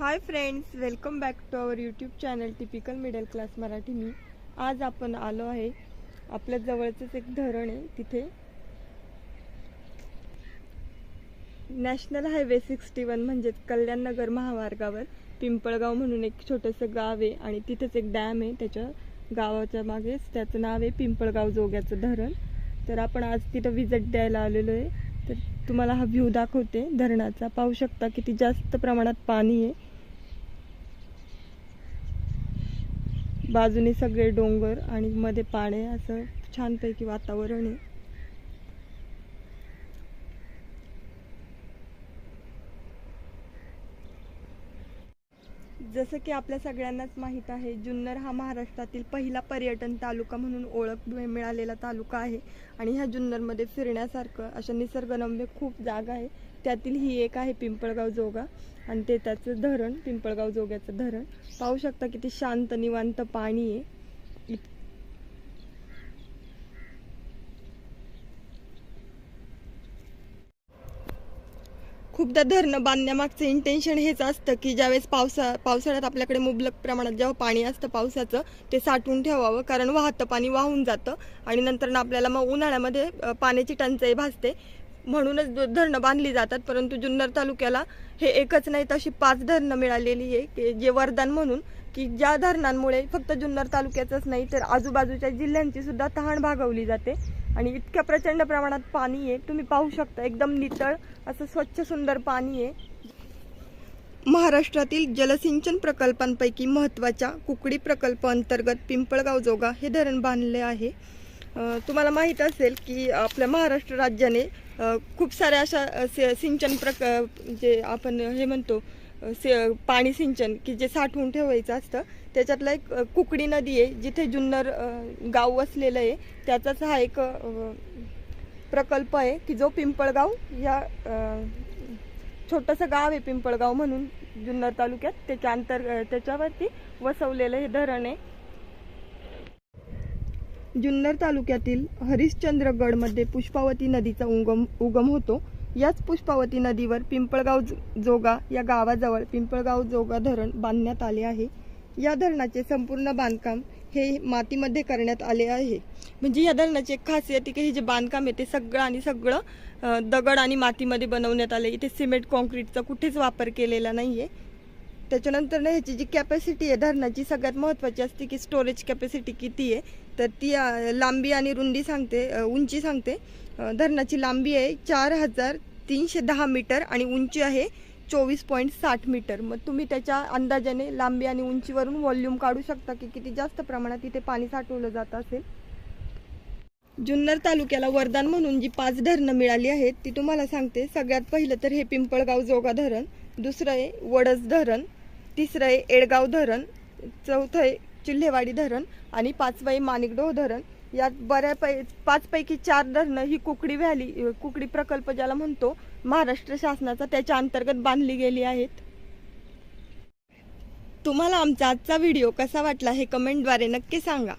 Hi friends welcome back to our YouTube channel typical middle class Marathi मी आज आपण आलो आहे आपल्या जवळचंच एक धरण आहे तिथे नॅशनल हायवे सिक्स्टी वन म्हणजेच कल्याणनगर महामार्गावर पिंपळगाव म्हणून एक छोटंसं गाव आहे आणि तिथेच एक डॅम आहे. त्याच्या गावाच्या मागेच त्याचं नाव आहे पिंपळगाव जोग्याचं धरण. तर आपण आज तिथं विजिट द्यायला आलेलो आहे. तर तुम्हाला हा व्ह्यू दाखवते. धरणाचा पाहू शकता किती जास्त प्रमाणात पाणी आहे. बाजूने सगळे डोंगर आणि मध्ये पाणी असं छानपैकी वातावरण आहे. जसं की आपल्या सगळ्यांनाच माहीत आहे जुन्नर हा महाराष्ट्रातील पहिला पर्यटन तालुका म्हणून ओळख मिळालेला तालुका आहे. आणि ह्या जुन्नरमध्ये फिरण्यासारखं अशा निसर्गरम्य खूप जागा आहे. त्यातील ही एक आहे पिंपळगाव जोगा आणि ते त्याचं धरण पिंपळगाव जोग्याचं धरण. पाहू शकता किती शांत निवांत पाणी आहे. खूपदा धरणं बांधण्यामागचं इंटेन्शन हेच असतं की ज्यावेळेस पावसा पावसाळ्यात आपल्याकडे मुबलक प्रमाणात जेव्हा पाणी असतं पावसाचं ते साठवून ठेवावं. कारण वाहतं पाणी वाहून जातं आणि नंतर ना आपल्याला मग उन्हाळ्यामध्ये पाण्याची टंचाई भासते. म्हणूनच धरणं बांधली जातात परंतु जुन्नर तालुक्याला हे एकच नाही तशी पाच धरणं मिळालेली आहे की जे वरदान म्हणून की ज्या धरणांमुळे फक्त जुन्नर तालुक्याचंच नाही तर आजूबाजूच्या जिल्ह्यांची सुद्धा तहान भागवली जाते. आणि इतक्या प्रचंड प्रमाणात पाणी आहे तुम्ही पाहू शकता एकदम नितळ असं स्वच्छ सुंदर पाणी आहे. महाराष्ट्रातील जलसिंचन प्रकल्पांपैकी महत्त्वाच्या कुकडी प्रकल्प अंतर्गत पिंपळगाव जोगा हे धरण बांधले आहे. तुम्हाला माहीत असेल की आपल्या महाराष्ट्र राज्याने खूप साऱ्या अशा सि- सिंचन प्रक जे आपण हे म्हणतो से पाणी सिंचन की जे साठवून ठेवायचं असतं त्याच्यातला एक कुकडी नदी आहे जिथे जुन्नर गाव वसलेलं आहे त्याचाच हा एक प्रकल्प आहे की जो पिंपळगाव या छोटंसं गाव आहे पिंपळगाव म्हणून जुन्नर तालुक्यात त्याच्या अंतर त्याच्यावरती वसवलेलं हे धरण आहे. जुन्नर तालुक्यातील हरिश्चंद्रगडमध्ये पुष्पावती नदीचा उगम उगम होतो. याच पुष्पावती नदीवर पिंपळगाव ज- जोगा या गावाजवळ पिंपळगाव जोगा धरण बांधण्यात आले आहे. या धरणाचे संपूर्ण बांधकाम हे मातीमध्ये करण्यात आले आहे. म्हणजे या धरणाची एक खासियत आहे की हे जे बांधकाम आहे ते सगळं आणि सगळं दगड आणि मातीमध्ये बनवण्यात आले. इथे सिमेंट कॉन्क्रीटचा कुठेच वापर केलेला नाही आहे त्याच्यानंतर ना ह्याची जी कॅपॅसिटी आहे धरणाची सगळ्यात महत्त्वाची असते की स्टोरेज कॅपॅसिटी किती आहे तर ती लांबी आणि रुंदी सांगते उंची सांगते. धरणाची लांबी आहे चार हजार तीनशे दहा मीटर आणि उंची आहे चोवीस पॉईंट साठ मीटर. मग तुम्ही त्याच्या अंदाजाने लांबी आणि उंचीवरून व्हॉल्यूम काढू शकता की किती जास्त प्रमाणात इथे पाणी साठवलं जात असेल? जुन्नर तालुक्याला वरदान म्हणून जी पाच धरणं मिळाली आहेत ती तुम्हाला सांगते. सगळ्यात पहिलं तर हे पिंपळगाव जोगा धरण दुसरं आहे वडस धरण तिसरं आहे एडगाव धरण चौथं आहे चिल्हेवाडी धरण आणि पाचवं आहे माणिकडोह धरण. यात बऱ्यापै पाचपैकी चार धरणं ही कुकडी व्हॅली कुकडी प्रकल्प ज्याला म्हणतो महाराष्ट्र शासनाचा त्याच्या अंतर्गत बांधली गेली आहेत. तुम्हाला आमचा आजचा व्हिडिओ कसा वाटला हे कमेंटद्वारे नक्की सांगा.